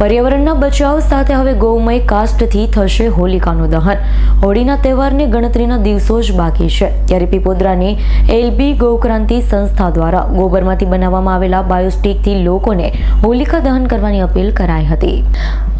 પર્યાવરણના બચાવ સાથે હવે ગૌમય કાસ્ટથી થશે હોલિકાનું દહન. હોળીના તહેવારને ગણતરીના દિવસો જ બાકી છે. ત્યારે પીપોદરાની એલબી ગૌક્રાંતિ સંસ્થા દ્વારા ગોબરમાંથી બનાવવામાં આવેલા બાયોસ્ટિકથી લોકોને હોલિકા દહન કરવાની અપીલ કરાઈ હતી.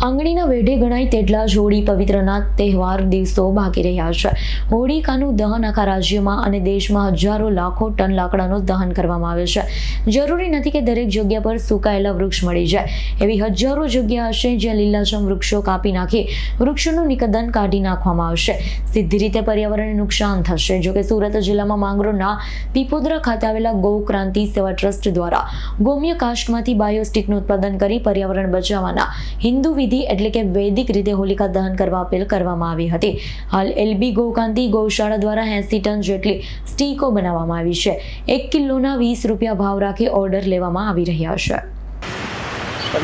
આંગળીના વેઢે ગણાય તેટલા જ હોળી પવિત્રના તહેવાર દિવસો બાકી રહ્યા છે. હોળિકાનું દહન આખા રાજ્યમાં અને દેશમાં હજારો લાખો ટન લાકડાનું દહન કરવામાં આવે છે. જરૂરી નથી કે દરેક જગ્યા પર સુકાયેલા વૃક્ષ મળી જાય. એવી હજારો હશે જ્યાં લીલાછમ વૃક્ષો કાપી નાખી વૃક્ષોનું નિકંદન કાઢી નાખવામાં આવશે. સીધી રીતે પર્યાવરણને નુકસાન થશે. જોકે સુરત જિલ્લામાં માંગરોળના પીપોદરા ખાતે આવેલા ગૌ ક્રાંતિ સેવા ટ્રસ્ટ દ્વારા ગૌમ્ય કાષ્ટમાંથી બાયોસ્ટિકનું ઉત્પાદન કરી પર્યાવરણ બચાવવાના હિન્દુ વિધિ એટલે કે વૈદિક રીતે હોલિકા દહન કરવા અપીલ કરવામાં આવી હતી. હાલ એલબી ગૌકાંતિ ગૌશાળા દ્વારા એસી ટન જેટલી સ્ટીકો બનાવવામાં આવી છે. એક કિલોના વીસ રૂપિયા ભાવ રાખી ઓર્ડર લેવામાં આવી રહ્યા છે.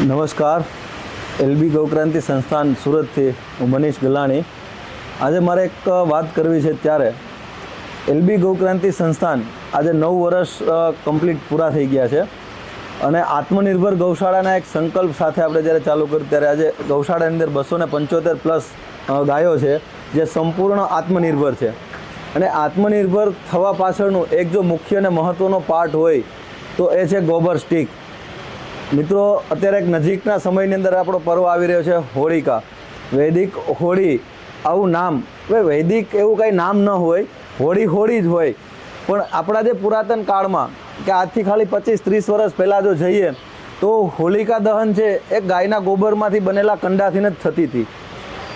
નમસ્કાર. એલબી ગૌક્રાંતિ સંસ્થાન સુરતથી હું મનીષ ગલાણી. આજે મારે એક વાત કરવી છે ત્યારે. એલબી ગૌક્રાંતિ સંસ્થાન આજે નવ વર્ષ કમ્પ્લીટ પૂરા થઈ ગયા છે અને આત્મનિર્ભર ગૌશાળાના એક સંકલ્પ સાથે આપણે જ્યારે ચાલુ કર્યું ત્યારે આજે ગૌશાળાની અંદર બસો ને પંચોતેર પ્લસ ગાયો છે જે સંપૂર્ણ આત્મનિર્ભર છે. અને આત્મનિર્ભર થવા પાછળનું એક જો મુખ્ય અને મહત્ત્વનો પાર્ટ હોય તો એ છે ગોબર સ્ટીક. મિત્રો, અત્યારે એક નજીકના સમયની અંદર આપણો પર્વ આવી રહ્યો છે, હોળિકા. વૈદિક હોળી આવું નામ, હવે વૈદિક એવું કાંઈ નામ ન હોય, હોળી હોળી જ હોય. પણ આપણા જે પુરાતન કાળમાં, કે આજથી ખાલી પચીસ ત્રીસ વર્ષ પહેલાં જો જઈએ, તો હોલિકા દહન છે, એ ગાયના ગોબરમાંથી બનેલા કંડાથી જ થતી હતી.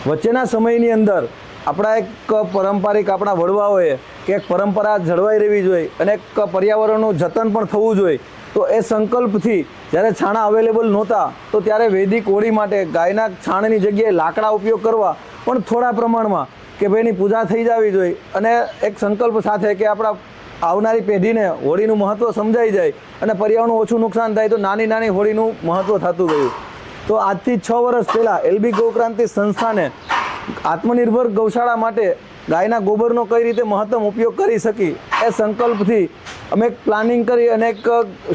વચ્ચેના સમયની અંદર આપણા એક પારંપરિક આપણા વડવાઓએ, કે એક પરંપરા જળવાઈ રહેવી જોઈએ અને એક પર્યાવરણનું જતન પણ થવું જોઈએ. તો એ સંકલ્પથી જ્યારે છાણા અવેલેબલ નહોતા, તો ત્યારે વૈદિક હોળી માટે ગાયના છાણની જગ્યાએ લાકડા ઉપયોગ કરવા, પણ થોડા પ્રમાણમાં કે ભાઈની પૂજા થઈ જવી જોઈએ. અને એક સંકલ્પ સાથે કે આપણા આવનારી પેઢીને હોળીનું મહત્ત્વ સમજાઈ જાય અને પર્યાવરણનું ઓછું નુકસાન થાય, તો નાની નાની હોળીનું મહત્ત્વ થતું ગયું. તો આજથી છ વર્ષ પહેલાં એલબી ગૌક્રાંતિ સંસ્થાને આત્મનિર્ભર ગૌશાળા માટે ગાયના ગોબરનો કઈ રીતે મહત્તમ ઉપયોગ કરી શકી, એ સંકલ્પથી અમે એક પ્લાનિંગ કરી અને એક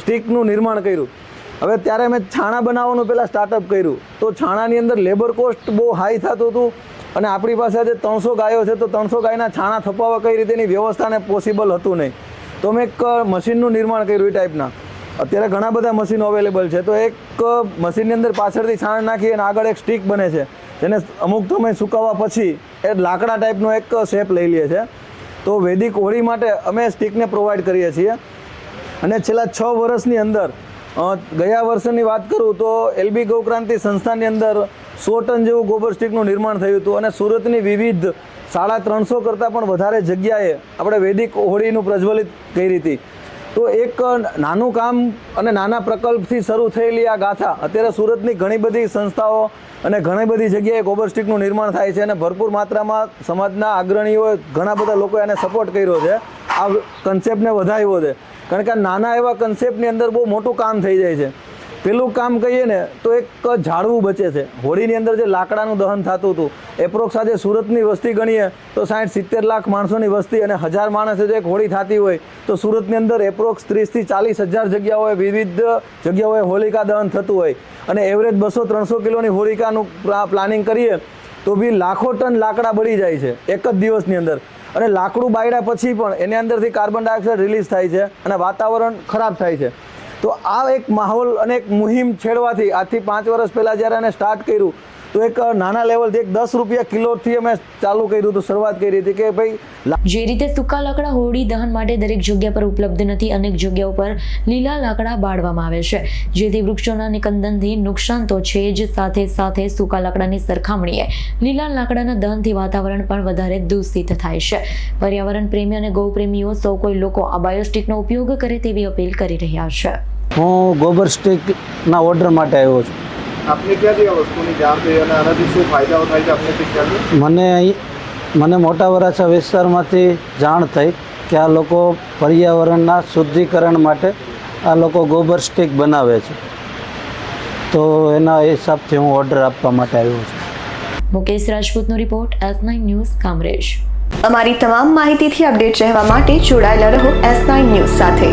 સ્ટીકનું નિર્માણ કર્યું. હવે ત્યારે અમે છાણા બનાવવાનું પહેલાં સ્ટાર્ટઅપ કર્યું. તો છાણાની અંદર લેબર કોસ્ટ બહુ હાઈ થતું હતું અને આપણી પાસે આજે ત્રણસો ગાયો છે, તો ત્રણસો ગાયના છાણા થપાવવા કઈ રીતેની વ્યવસ્થાને પોસિબલ હતું નહીં. તો અમે એક મશીનનું નિર્માણ કર્યું એ ટાઈપના અત્યારે ઘણા બધા મશીનો અવેલેબલ છે. તો એક મશીનની અંદર પાછળથી છાણ નાખી અને આગળ એક સ્ટીક બને છે. જેને અમુક સમય સુકાવવા પછી એ લાકડા ટાઈપનો એક શેપ લઈ લે છે. તો વૈદિક હોળી માટે અમે સ્ટીકને પ્રોવાઈડ કરીએ છીએ. અને છેલ્લા છ વર્ષની અંદર ગયા વર્ષની વાત કરું તો એલબી ગૌક્રાંતિ સંસ્થાની અંદર સો ટન જેવું ગોબર સ્ટીકનું નિર્માણ થયું હતું અને સુરતની વિવિધ સાડા ત્રણસો કરતાં પણ વધારે જગ્યાએ આપણે વૈદિક હોળીનું પ્રજ્વલિત કરી હતી. તો એક નાનું કામ અને નાના પ્રકલ્પથી શરૂ થયેલી આ ગાથા. અત્યારે સુરતની ઘણી બધી સંસ્થાઓ અને ઘણી બધી જગ્યાએ ગોબરસ્ટિકનું નિર્માણ થાય છે અને ભરપૂર માત્રામાં સમાજના અગ્રણીઓએ ઘણા બધા લોકોએ આને સપોર્ટ કર્યો છે. આ કન્સેપ્ટને વધાર્યો છે. કારણ કે નાના એવા કન્સેપ્ટની અંદર બહુ મોટું કામ થઈ જાય છે. પેલું કામ કહીએ ને, તો એક ઝાડવું બચે છે. હોળીની અંદર જે લાકડાનું દહન થતું હતું, એપ્રોક્સ આજે સુરતની વસ્તી ગણીએ, તો સાઠ સિત્તેર લાખ માણસોની વસ્તી અને હજાર માણસે જો એક હોળી થતી હોય, તો સુરતની અંદર એપ્રોક્સ ત્રીસથી ચાલીસ હજાર જગ્યાઓએ વિવિધ જગ્યાઓએ હોલિકા દહન થતું હોય. અને એવરેજ બસો ત્રણસો કિલોની હોલિકાનું પ્લાનિંગ કરીએ, તો બી લાખો ટન લાકડા બળી જાય છે, એક જ દિવસની અંદર. અને લાકડું બાળ્યા પછી પણ એની અંદરથી કાર્બન ડાયોક્સાઇડ રિલીઝ થાય છે અને વાતાવરણ ખરાબ થાય છે. તો આ એક માહોલ અને એક મુહિમ છેડવાથી આજથી પાંચ વર્ષ પહેલાં જ્યારે એને સ્ટાર્ટ કર્યું, તો એક નાના લેવલથી એક દસ રૂપિયા કિલોથી અમે ચાલુ કર્યું હતું, શરૂઆત કરી હતી કે ભાઈ જે રીતે સૂકા લાકડા હોળી દહન માટે દરેક જગ્યા પર ઉપલબ્ધ નથી, અનેક જગ્યાઓ પર લીલા લાકડા બાળવામાં આવે છે. જેથી વૃક્ષોના નિકંદનથી નુકસાન તો છે જ, સાથે સાથે સૂકા લાકડાની સરખામણીએ લીલા લાકડાના દહનથી વાતાવરણ પણ વધારે દૂષિત થાય છે. પર્યાવરણ પ્રેમી અને ગૌપ્રેમીઓ સૌ કોઈ લોકો આ બાયોસ્ટિકનો ઉપયોગ કરે તેવી અપીલ કરી રહ્યા છે. હું ગોબર સ્ટીકના ઓર્ડર માટે આવ્યો છું. આપને ક્યાંથી આ વસ્તુની જાણ થઈ અને આનાથી શું ફાયદાઓ થાય છે આપને ખ્યાલ મને અહીં મને મોટા વરાછા વિસ્તારમાંથી જાણ થઈ કે આ લોકો પર્યાવરણના શુદ્ધિકરણ માટે આ લોકો ગોબર સ્ટીક બનાવે છે. તો એના હિસાબથી હું ઓર્ડર આપવા માટે આવ્યો છું. Mukesh રાજપૂતનો report S nine news Kamrej. અમારી તમામ માહિતીથી અપડેટ રહેવા માટે જોડાયેલા રહો એસ નાઇન ન્યૂઝ સાથે.